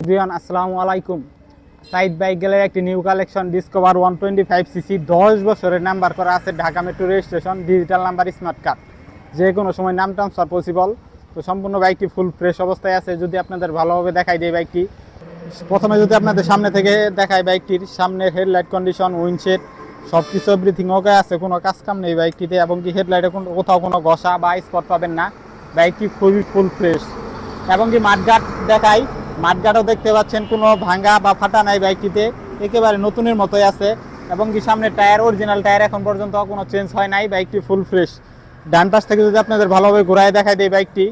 Everyone আসসালামু আলাইকুম side bike গেলের একটি new collection Discover one twenty five CC দশ বছরের নাম্বার করা আছে Dhaka metro registration digital number smart card যে কোনো সময় নাম ট্রান্সফার পসিবল তো সম্পূর্ণ বাইকটি ফুল ফ্রেশ অবস্থায় আছে। যদি আপনাদের ভালোভাবে দেখাই দেয় বাইকটি, প্রথমে যদি আপনাদের সামনে থেকে দেখায় বাইকটির সামনের হেডলাইট কন্ডিশন উইন্ডশেড সব কিছু এভরিথিং ওকে আছে, কোনো কাজ কাম নেই বাইকটিতে, এবং কি হেডলাইটে কোনো, কোথাও কোনো ঘষা বা স্পট পাবেন না। বাইকটি খুবই ফুল ফ্রেশ এবং কি মাঠঘাট দেখাই মাঠঘাটও দেখতে পাচ্ছেন, কোনো ভাঙা বা ফাটা নাই বাইকটিতে, একেবারে নতুনের মতোই আছে এবং কি সামনে টায়ার অরিজিনাল টায়ার এখন পর্যন্ত কোনো চেঞ্জ হয় নাই, বাইকটি ফুল ফ্রেশ ডান পাশ থেকে যদি আপনাদের ভালোভাবে ঘোরায় দেখায় দেয় বাইকটি,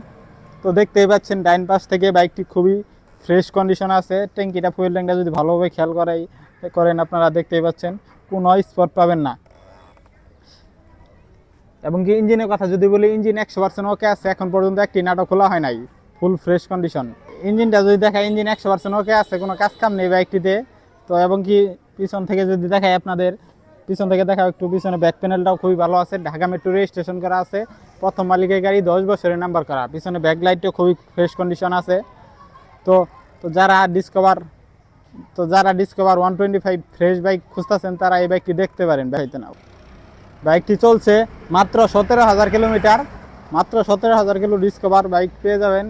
তো দেখতেই পাচ্ছেন ডাইন পাশ থেকে বাইকটি খুবই ফ্রেশ কন্ডিশন আছে। ট্যাঙ্কিটা ফুয়েল ট্যাঙ্কটা যদি ভালোভাবে খেয়াল করাই, করেন আপনারা দেখতেই পাচ্ছেন, কোনো স্পট পাবেন না। এবং কি ইঞ্জিনের কথা যদি বলি, ইঞ্জিন একশো পার্সেন্ট ওকে আছে, এখন পর্যন্ত একটি নাটক খোলা হয় নাই ফুল ফ্রেশ কন্ডিশন ইঞ্জিনটা যদি দেখা ইঞ্জিন একশো পার্সেন্ট ওকে আছে, কোনো কাজ কাম নেই বাইকটিতে। তো এবং কি পিছন থেকে যদি দেখায় আপনাদের, পিছন থেকে দেখা একটু, পিছনে ব্যাক প্যানেলটাও খুবই ভালো আছে। ঢাকা মেট্রো রেজিস্ট্রেশন করা আছে। প্রথম মালিকের গাড়ি দশ বছরের নাম্বার করা। পিছনে ব্যাক লাইটও খুবই ফ্রেশ কন্ডিশন আছে। তো তো যারা ডিসকভার তো যারা Discover one twenty five fresh bike খুঁজতেছেন, তারা এই বাইকটি দেখতে পারেন বাইতে নাও। বাইকটি চলছে মাত্র সতেরো হাজার কিলোমিটার মাত্র সতেরো হাজার কিলো ডিসকভার বাইক পেয়ে যাবেন।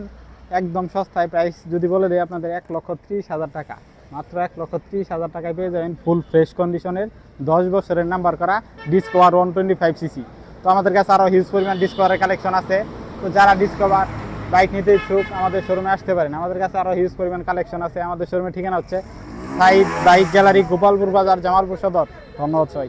একদম সস্তায় প্রাইস যদি বলে দেয় আপনাদের এক লক্ষ ত্রিশ হাজার টাকা। মাত্র এক লক্ষ ত্রিশ হাজার টাকায় পেয়ে যাবেন ফুল ফ্রেশ কন্ডিশনের দশ বছরের নাম্বার করা Discover one twenty five CC তো আমাদের কাছে আরও হিউজ পরিমাণ ডিসকভারের কালেকশন আছে। তো যারা ডিসকভার বাইক নিতে ইচ্ছুক, আমাদের শোরুমে আসতে পারেন। আমাদের কাছে আরও হিউজ পরিমাণ কালেকশন আছে। আমাদের শোরুমের ঠিকানা হচ্ছে সাইড বাইক গ্যালারি গোপালপুর বাজার, জামালপুর সদর। ধন্যবাদ সবাই